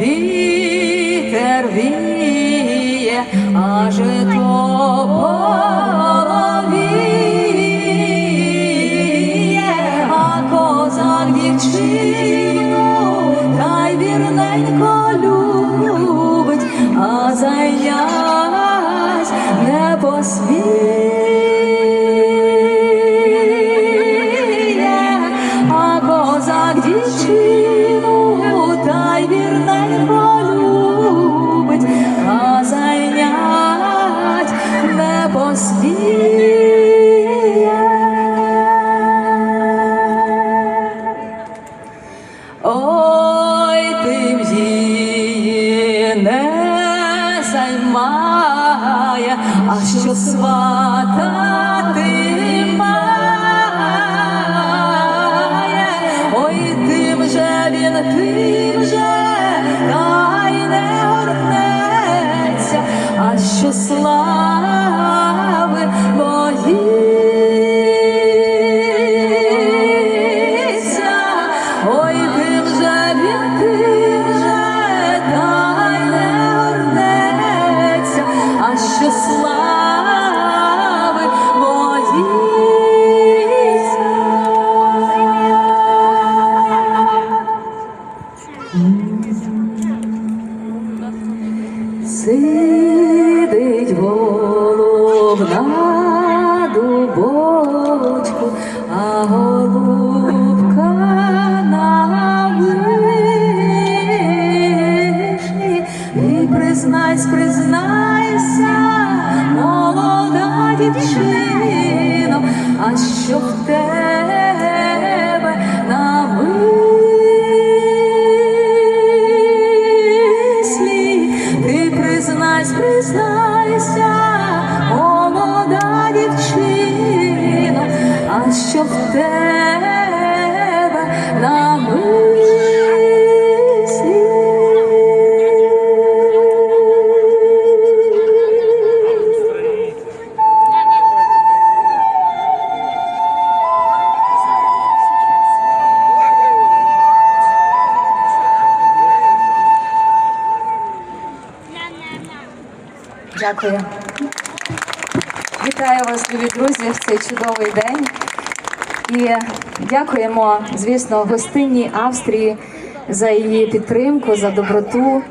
Вітер віє, а до половіє, а козак дівчину та й вірненько любить, а зайнясь не посміє. Ой, тим її не займає, а що сватати має, ой, тим же він тим же та й не горнеться, а що слава. Сидить голуб признайсь, признайся, молода дівчина, а що в тебе Дякую. Вітаю вас, любі друзі, в цей чудовий день. І дякуємо, звісно, гостинній Австрії за її підтримку, за доброту,